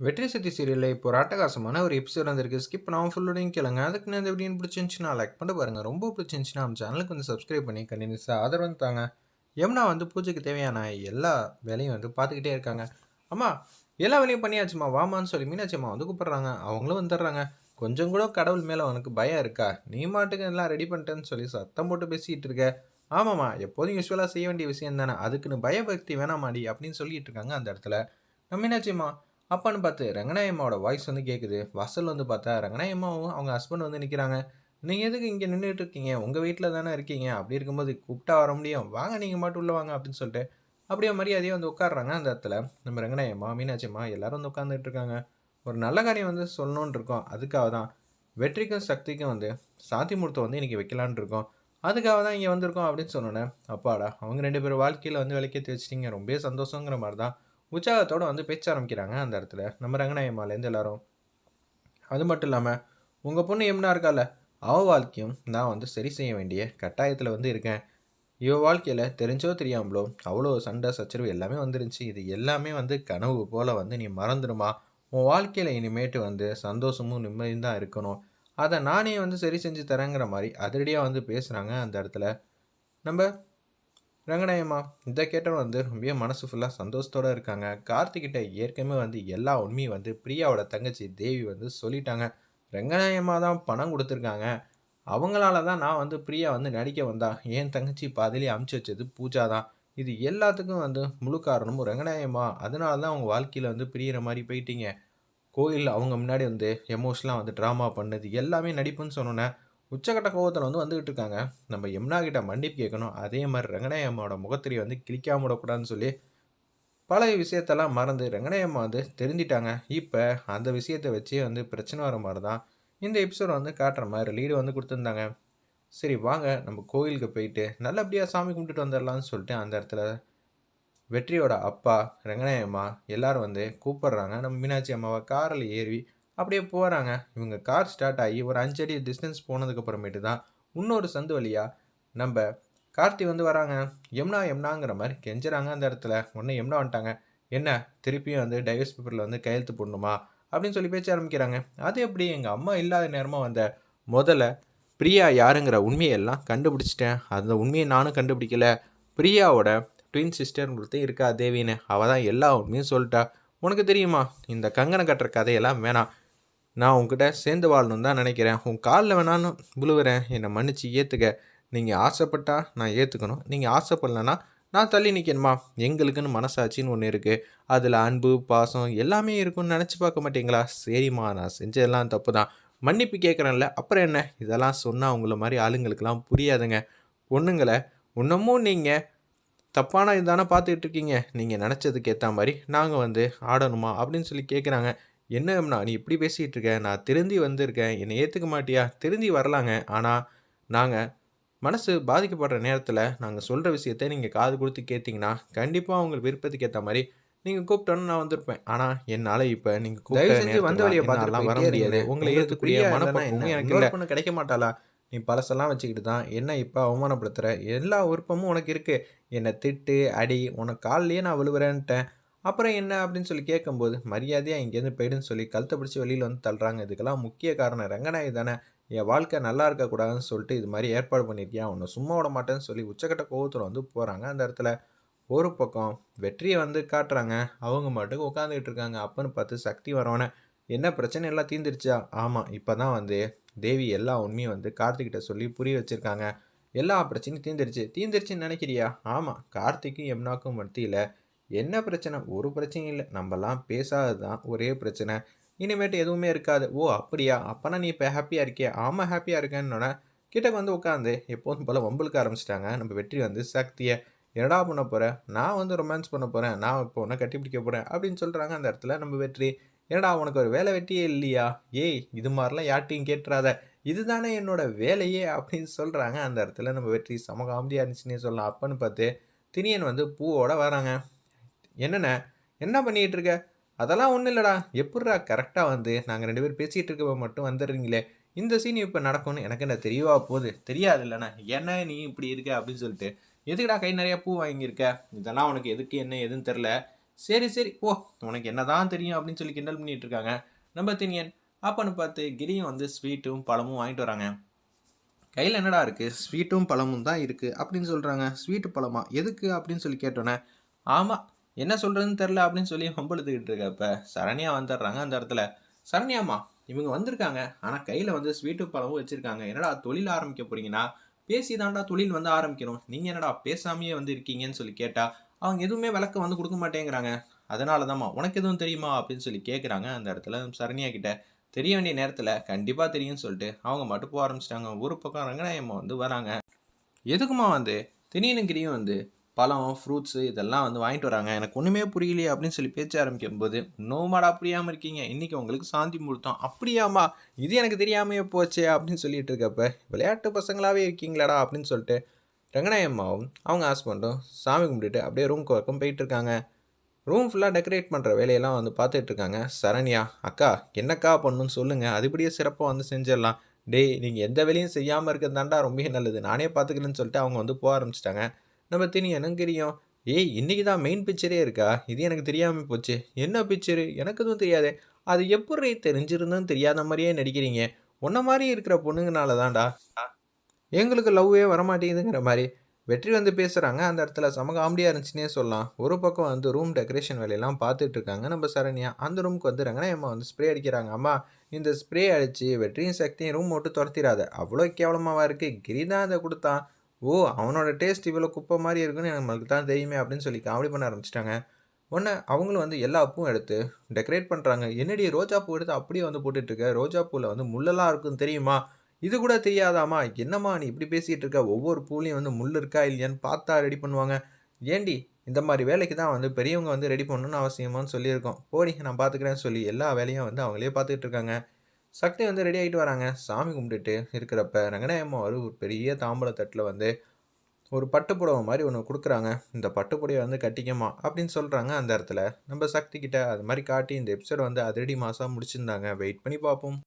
வெற்றி சக்தி சீரியலில் இப்போ ஒரு அட்டகாசமான ஒரு எபிசோட் வந்திருக்கு ஸ்கிப் பண்ணாமல் ஃபுல்லோடையும் கேளுங்க. அதுக்கு நான் இந்த வீடியோ பிடிச்சிருந்துச்சுன்னா லைக் பண்ணி பாருங்கள் ரொம்ப பிடிச்சிருந்துச்சுன்னா நம்ம சேனலுக்கு வந்து சப்ஸ்கிரைப் பண்ணி கண்டினியூஸாக ஆதரவு தாங்க. யமுனா வந்து பூஜைக்கு தேவையான எல்லா வேலையும் வந்து பார்த்துக்கிட்டே இருக்காங்க. அம்மா எல்லா வேலையும் பண்ணியாச்சுமா? வாமான்னு சொல்லி மீனாட்சி அம்மா வந்து கூப்பிட்றாங்க. அவங்களும் வந்துடுறாங்க. கொஞ்சம் கூட கடவுள் மேலே உனக்கு பயம் இருக்கா? நீ மாட்டுக்கு எல்லாம் ரெடி பண்ணிட்டேன்னு சொல்லி சத்தம் போட்டு பேசிகிட்டு இருக்க. ஆமாம்மா எப்போதும் யூஸ்வலாக செய்ய வேண்டிய விஷயம் தானே. அதுக்குன்னு பயபக்தி வேணாமாடி அப்படின்னு சொல்லிட்டு இருக்காங்க அந்த இடத்துல. நம்ம மீனாட்சிம்மா அப்பான்னு பார்த்து ரங்கநாயம்மாவோட வாய்ஸ் வந்து கேட்குது வாசல் வந்து பார்த்தா ரங்கநாயம்மாவும் அவங்க ஹஸ்பண்ட் வந்து நிற்கிறாங்க நீங்கள் எதுக்கு இங்கே நின்றுட்டு இருக்கீங்க? உங்கள் வீட்டில் தானே இருக்கீங்க. அப்படி இருக்கும்போது கூப்பிட்டா வர முடியும். வாங்க நீங்கள் மட்டும் உள்ளே வாங்க அப்படின்னு சொல்லிட்டு அப்படியே மரியாதையாக வந்து உட்காடுறாங்க அந்த இடத்துல. நம்ம ரங்கநாயம்மா மீனாட்சிம்மா எல்லாரும் வந்து உட்காந்துட்டு இருக்காங்க. ஒரு நல்ல காரியம் வந்து சொல்லணும்னு இருக்கோம். அதுக்காக தான் வெற்றிக்கும் சக்திக்கும் வந்து சாந்தி முகூர்த்தம் வந்து இன்றைக்கி வைக்கலான்னு இருக்கோம். அதுக்காக தான் இங்கே வந்திருக்கோம் அப்படின்னு சொன்னோன்னே அப்பாடா அவங்க ரெண்டு பேரும் வாழ்க்கையில் வந்து விளக்கேற்றி வச்சிட்டிங்க. ரொம்பவே சந்தோஷங்கிற மாதிரி தான் உற்சாகத்தோடு வந்து பேச்ச ஆரம்பிக்கிறாங்க அந்த இடத்துல. நம்ம ரங்கநாயம்மாலேருந்து எல்லாரும். அது மட்டும் இல்லாமல் உங்கள் பொண்ணு எம்னா இருக்கால? அவ வாழ்க்கையும் நான் வந்து சரி செய்ய வேண்டிய கட்டாயத்தில் வந்து இருக்கேன். இவ வாழ்க்கையில் தெரிஞ்சோ தெரியாமலோ அவ்வளோ சண்டை சச்சரவு எல்லாமே வந்துருந்துச்சு. இது எல்லாமே வந்து கனவு போல் வந்து நீ மறந்துடுமா? உன் வாழ்க்கையில் இனிமேட்டு வந்து சந்தோஷமும் நிம்மதியும் தான் இருக்கணும். அதை நானே வந்து சரி செஞ்சு தரேங்கிற மாதிரி அதிரடியாக வந்து பேசுகிறாங்க அந்த இடத்துல. நம்ம ரங்கநாயம்மா இதை கேட்டவன் வந்து ரொம்ப மனசு ஃபுல்லாக சந்தோஷத்தோடு இருக்காங்க. கார்த்திகிட்ட ஏற்கனவே வந்து எல்லா உண்மையும் வந்து பிரியாவோட தங்கச்சி தேவி வந்து சொல்லிட்டாங்க. ரங்கநாயம்மா தான் பணம் கொடுத்துருக்காங்க. அவங்களால தான் நான் வந்து பிரியா வந்து நடிக்க வந்தா. என் தங்கச்சி பாதிலே அமுச்சு வச்சது பூஜா தான். இது எல்லாத்துக்கும் வந்து முழு காரணமும் ரங்கநாயம்மா. அதனால தான் அவங்க வாழ்க்கையில் வந்து பிரியிற மாதிரி போயிட்டீங்க. கோயில் அவங்க முன்னாடி வந்து எமோஷனலாக வந்து ட்ராமா பண்ணது எல்லாமே நடிப்புன்னு சொன்னோன்னே உச்சகட்ட கோவத்தில் வந்து வந்துகிட்டு இருக்காங்க. நம்ம யமுனா கிட்ட மன்னிப்பு கேட்கணும். அதே மாதிரி ரங்கநாயம்மாவோட முகத்திரி வந்து கிளிக்காம விடக்கூடாதுன்னு சொல்லி பழைய விஷயத்தெல்லாம் மறந்து ரங்கநாயம்மா வந்து தெரிஞ்சிட்டாங்க. இப்போ அந்த விஷயத்தை வச்சே வந்து பிரச்சனை வர மாதிரி தான் இந்த எபிசோட் வந்து காட்டுற மாதிரி லீடு வந்து கொடுத்துருந்தாங்க. சரி வாங்க நம்ம கோயிலுக்கு போயிட்டு நல்லபடியாக சாமி கும்பிட்டுட்டு வந்துடலாம்னு சொல்லிட்டு அந்த இடத்துல வெற்றியோட அப்பா ரங்கநாயம்மா எல்லாரும் வந்து கூப்பிடுறாங்க. நம்ம மீனாட்சி அம்மாவை காரில் ஏறி அப்படியே போகிறாங்க இவங்க கார் ஸ்டார்ட் ஆகி ஒரு அஞ்சடி டிஸ்டன்ஸ் போனதுக்கப்புறமேட்டு தான் இன்னொரு சந்து வழியாக நம்ம கார்த்தி வந்து வராங்க. எம்னா எம்னாங்கிற மாதிரி கெஞ்சுறாங்க அந்த இடத்துல. ஒன்று எம்னா வந்துட்டாங்க. என்ன திருப்பியும் வந்து டைவர்ஸ் பேப்பரில் வந்து கையெழுத்து போடணுமா? அப்படின்னு சொல்லி பேச்ச ஆரம்பிக்கிறாங்க. அது எப்படி? எங்கள் அம்மா இல்லாத நேரமாக வந்த முதல்ல பிரியா யாருங்கிற உண்மையெல்லாம் கண்டுபிடிச்சிட்டேன். அந்த உண்மையை நானும் கண்டுபிடிக்கல. பிரியாவோட ட்வின் சிஸ்டர்ங்கிறது இருக்கா தேவின்னு. அவள் தான் எல்லா உண்மையும் சொல்லிட்டா. உனக்கு தெரியுமா? இந்த கங்கனை கட்டுற கதையெல்லாம் வேணாம். நான் உங்ககிட்ட சேர்ந்து வாழணும் தான் நினைக்கிறேன். உன் காலில் வேணாலும் விழுவுறேன். என்னை மன்னிச்சு ஏற்றுக்க நீங்கள் ஆசைப்பட்டா நான் ஏற்றுக்கணும் நீங்கள் ஆசைப்படலன்னா நான் தள்ளி நிற்கணுமா எங்களுக்குன்னு மனசாட்சின்னு ஒன்று இருக்குது அதில் அன்பு பாசம் எல்லாமே இருக்குன்னு நினச்சி பார்க்க மாட்டீங்களா? சரிம்மா நான் செஞ்சதெல்லாம் தப்பு தான் மன்னிப்பு கேட்குறேன்ல அப்புறம் என்ன? இதெல்லாம் சொன்னால் உங்களை மாதிரி ஆளுங்களுக்கெல்லாம் புரியாதுங்க. பொண்ணுங்களை இன்னமும் நீங்கள் தப்பான இதுதானே பார்த்துக்கிட்டு இருக்கீங்க. நீங்கள் நினச்சதுக்கு ஏற்ற மாதிரி நாங்கள் வந்து ஆடணுமா? அப்படின்னு சொல்லி கேட்குறாங்க என்னம்னா நீ இப்படி பேசிகிட்டு இருக்க நான் திருந்தி வந்திருக்கேன் என்னை ஏற்றுக்க மாட்டியா? திருந்தி வரலாங்க. ஆனால் நாங்கள் மனசு பாதிக்கப்படுற நேரத்தில் நாங்கள் சொல்கிற விஷயத்த நீங்கள் காது கொடுத்து கேட்டிங்கன்னா கண்டிப்பாக உங்கள் விருப்பத்துக்கு ஏற்ற மாதிரி நீங்கள் கூப்பிட்டோன்னு நான் வந்திருப்பேன். ஆனால் என்னால் இப்போ நீங்கள் தயவு செஞ்சு வந்த வழியை பார்த்துலாம் வர முடியாது. உங்களை ஏற்றுக்கூடிய மனப்பக்குவம் எனக்கு இல்லை. பொண்ணு கிடைக்க மாட்டாளா? நீ பழசெல்லாம் வச்சுக்கிட்டு தான். என்ன இப்போ அவமானப்படுத்துகிற எல்லா விருப்பமும் உனக்கு இருக்குது என்னை திட்டு அடி உனக்கு காலிலேயே நான் விழுவுறேன்ட்டேன். அப்புறம் என்ன அப்படின்னு சொல்லி கேட்கும்போது மரியாதையாக இங்கேருந்து போயிடுன்னு சொல்லி கழுத்தை பிடிச்சி வெளியில் வந்து தள்ளுறாங்க. இதுக்கெல்லாம் முக்கிய காரணம் ரங்கநாயகி தானே. என் வாழ்க்கை நல்லா இருக்கக்கூடாதுன்னு சொல்லிட்டு இது மாதிரி ஏற்பாடு பண்ணியிருக்கியா ஒன்று சும்மா விட மாட்டேன்னு சொல்லி உச்சக்கட்ட கோவத்தில் வந்து போகிறாங்க அந்த இடத்துல. ஒரு பக்கம் வெற்றியை வந்து காட்டுறாங்க. அவங்க மட்டும் உட்காந்துக்கிட்டு இருக்காங்க. அப்பன்னு பார்த்து சக்தி வரவனே என்ன பிரச்சனை எல்லாம் தீந்துருச்சா ஆமாம் இப்போ தான் வந்து தேவி எல்லா உண்மையும் வந்து கார்த்திகிட்ட சொல்லி புரிய வச்சுருக்காங்க. எல்லா பிரச்சனையும் தீந்துருச்சு தீந்துருச்சுன்னு நினைக்கிறியா? ஆமாம் கார்த்திக்கும் எம்னாக்கும் மத்தியில் என்ன பிரச்சனை? ஒரு பிரச்சனையும் இல்லை. நம்மலாம் பேசாதது தான் ஒரே பிரச்சனை. இனிமேட்டு எதுவுமே இருக்காது. ஓ அப்படியா? அப்போனா நீ இப்போ ஹாப்பியாக இருக்கியா? ஆமாம் ஹாப்பியாக இருக்கேன்னொன்னே கிட்டக்கு வந்து உட்காந்து எப்போதும் போல் வம்பலுக்கு ஆரம்பிச்சிட்டாங்க. நம்ம வெற்றி வந்து சக்தியை என்னடா பண்ண போகிறேன் நான் வந்து ரொமான்ஸ் பண்ண போகிறேன் நான் இப்போ உன்னை கட்டிப்பிடிக்க போகிறேன் அப்படின்னு சொல்கிறாங்க அந்த இடத்துல நம்ம வெற்றி. என்னடா உனக்கு ஒரு வேலை வெட்டியே இல்லையா? ஏய் இது மாதிரிலாம் யார்ட்டையும் கேட்டுறாத. இதுதானே என்னோட வேலையே அப்படின்னு சொல்கிறாங்க அந்த இடத்துல நம்ம வெற்றி. சம காமெடியாக இருந்துச்சுன்னே சொல்லலாம். அப்பன்னு பார்த்து தினியன் வந்து பூவோட வராங்க. என்னண்ண? என்ன பண்ணிகிட்டு இருக்க அதெல்லாம் ஒன்றும் இல்லைடா. எப்பட்றா கரெக்டாக வந்து நாங்கள் ரெண்டு பேரும் பேசிகிட்டு இருக்க மட்டும் வந்துடுறீங்களே? இந்த சீன் இப்போ நடக்கும்னு எனக்கு என்ன தெரியவா போகுது தெரியாது இல்லைண்ணா என்ன நீ இப்படி இருக்க? அப்படின்னு சொல்லிட்டு எதுக்குடா கை நிறையா பூ வாங்கியிருக்க? இதெல்லாம் உனக்கு எதுக்கு என்ன எதுன்னு தெரில. சரி சரி ஓ உனக்கு என்னதான் தெரியும்? அப்படின்னு சொல்லி கிண்டல் பண்ணிட்டு இருக்காங்க நம்ம தினியன் அப்பன்னு பார்த்து கிரியும் வந்து ஸ்வீட்டும் பழமும் வாங்கிட்டு வராங்க. கையில் என்னடா இருக்குது ஸ்வீட்டும் பழமும் தான் இருக்குது அப்படின்னு சொல்கிறாங்க ஸ்வீட்டு பழமா? எதுக்கு? அப்படின்னு சொல்லி கேட்டோன்னே ஆமாம் என்ன சொல்கிறதுன்னு தெரில அப்படின்னு சொல்லி ஹம்பழுத்துக்கிட்டு இருக்கப்ப சரண்யா வந்துடுறாங்க அந்த இடத்துல. சரண்யாம்மா இவங்க வந்திருக்காங்க. ஆனால் கையில் வந்து ஸ்வீட்டு பழமும் வச்சுருக்காங்க. என்னடா தொழில் ஆரம்பிக்க போறீங்கன்னா? பேசி தாண்டா தொழில் வந்து ஆரம்பிக்கணும். நீங்கள் என்னடா பேசாமையே வந்து இருக்கீங்கன்னு சொல்லி கேட்டால் அவங்க எதுவுமே விளக்கம் வந்து கொடுக்க மாட்டேங்கிறாங்க. அதனால தான்மா உனக்கு எதுவும் தெரியுமா? அப்படின்னு சொல்லி கேட்குறாங்க அந்த இடத்துல சரண்யா கிட்ட. தெரிய வேண்டிய நேரத்தில் கண்டிப்பாக தெரியும்னு சொல்லிட்டு அவங்க மட்டும் போக ஆரம்பிச்சிட்டாங்க. ஒரு பக்கம் ரங்கநாயம்மா வந்து வராங்க. எதுக்குமா வந்து? திடீர்னுங்கிரியும் வந்து பழம் ஃப்ரூட்ஸு இதெல்லாம் வந்து வாங்கிட்டு வராங்க. எனக்கு ஒன்றுமே புரியலையே அப்படின்னு சொல்லி பேச்ச ஆரம்பிக்கும் போது நோமாடா புரியாமல் இருக்கீங்க. இன்றைக்கி உங்களுக்கு சாந்தி முகூர்த்தம். அப்படியாம்மா இது எனக்கு தெரியாமையே போச்சே அப்படின்னு சொல்லிட்டு இருக்கப்ப விளையாட்டு பசங்களாகவே இருக்கீங்களாடா? அப்படின்னு சொல்லிட்டு ரங்கநாயம்மாவும் அவங்க ஹஸ்பண்டும் சாமி கும்பிட்டுட்டு அப்படியே ரூம்க்கு வரைக்கும் போயிட்டுருக்காங்க ரூம் ஃபுல்லாக டெக்கரேட் பண்ணுற வேலையெல்லாம் வந்து பார்த்துட்ருக்காங்க சரண்யா அக்கா என்னக்கா பண்ணுன்னு சொல்லுங்கள் அதுபடியே சிறப்பாக வந்து செஞ்சிடலாம். டேய் நீங்கள் எந்த வேலையும் செய்யாமல் இருக்கிறது தாண்டா ரொம்ப நல்லது. நானே பார்த்துக்கிறேன்னு சொல்லிட்டு அவங்க வந்து போக ஆரம்பிச்சிட்டாங்க. நம்ம தினி தெரியும்? ஏய் இன்றைக்கி தான் மெயின் பிக்சரே இருக்கா? இது எனக்கு தெரியாமல் போச்சு. என்ன பிக்சரு எனக்கு எதுவும் தெரியாது. அது எப்படி தெரிஞ்சிருந்தும் தெரியாத மாதிரியே நடிக்கிறீங்க. உன்ன மாதிரி இருக்கிற பொண்ணுங்கனால தான்டா. எங்களுக்கு லவ்வே வரமாட்டேங்குதுங்கிற மாதிரி. வெற்றி வந்து பேசுகிறாங்க அந்த இடத்துல செம காமெடியாக இருந்துச்சுன்னே சொல்லலாம். ஒரு பக்கம் வந்து ரூம் டெக்கரேஷன் வேலையெல்லாம் பார்த்துட்டு இருக்காங்க. நம்ம சரண்யா அந்த ரூமுக்கு வந்து ரங்கநாயம்மா வந்து ஸ்ப்ரே அடிக்கிறாங்க. அம்மா இந்த ஸ்ப்ரே அடித்து வெற்றியும் சக்தியும் ரூம் மட்டும் துரத்திடாத. அவ்வளோ கேவலமாக இருக்குது கிரி தான் அதை கொடுத்தான். ஓ அவனோட டேஸ்ட் இவ்வளோ குப்பை மாதிரி இருக்குன்னு நம்மளுக்கு தான் தெரியுமே அப்படின்னு சொல்லி காமெடி பண்ண ஆரம்பிச்சிட்டாங்க. உடனே அவங்களும் வந்து எல்லா பூவும் எடுத்து டெக்கரேட் பண்ணுறாங்க என்னடி ரோஜா பூ எடுத்து அப்படியே வந்து போட்டுட்ருக்க? ரோஜா பூவில் வந்து முள்ளெல்லாம் இருக்குன்னு தெரியுமா? இது கூட தெரியாதாமா? என்னம்மா நீ இப்படி பேசிகிட்டு இருக்க? ஒவ்வொரு பூலையும் வந்து முள் இருக்கா இல்லையான்னு பார்த்தா ரெடி பண்ணுவாங்க. ஏண்டி இந்த மாதிரி வேலைக்கு தான் வந்து பெரியவங்க வந்து ரெடி பண்ணணும்னு அவசியமானு சொல்லியிருக்கோம். போடி நான் பார்த்துக்கிறேன்னு சொல்லி எல்லா வேலையும் வந்து அவங்களே பார்த்துக்கிட்டு இருக்காங்க. சக்தி வந்து ரெடி ஆகிட்டு வராங்க. சாமி கும்பிட்டுட்டு இருக்கிறப்ப ரங்கநாயம்மா ஒரு பெரிய தாம்பூல தட்டில் வந்து ஒரு பட்டுப்புடவை மாதிரி ஒன்று கொடுக்குறாங்க. இந்த பட்டுப்புடவை வந்து கட்டிக்கமா அப்படின்னு சொல்கிறாங்க அந்த இடத்துல. நம்ம சக்தி கிட்ட அது மாதிரி காட்டி இந்த எபிசோட் வந்து அதிரடி மாதம் முடிச்சிருந்தாங்க. வெயிட் பண்ணி பார்ப்போம்.